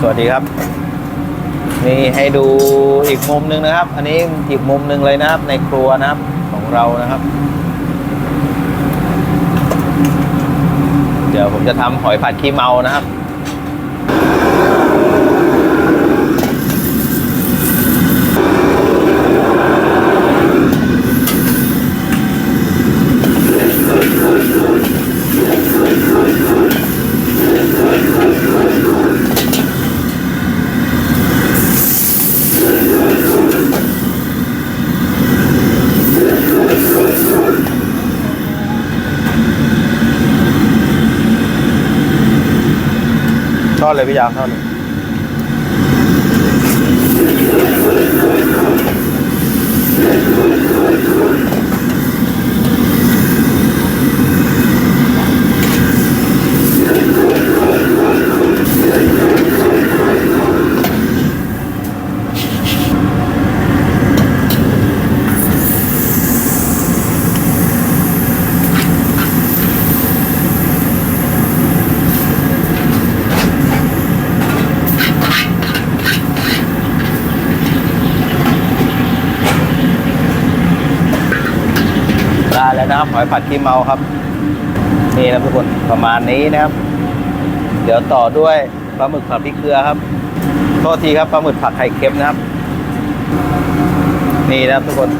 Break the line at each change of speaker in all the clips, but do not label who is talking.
สวัสดีครับ นี่ให้ดูอีกมุมหนึ่งนะครับ อันนี้อีกมุมหนึ่งเลยนะครับ ในครัวนะครับของเรานะครับ เดี๋ยวผมจะทำหอยผัดขี้เมานะครับ ทอดเลยพี่ยาวทอดเลย แล้วนะครับหอยผัดขี้เมาครับ นี่นะทุกคนประมาณนี้นะครับ เดี๋ยวต่อด้วยปลาหมึกผัดพริกเกลือครับโทษทีครับปลาหมึกผัดไข่เค็มนะครับ นี่นะครับทุกคน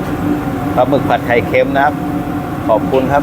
ปลาหมึกผัดไข่เค็มนะครับ ขอบคุณครับ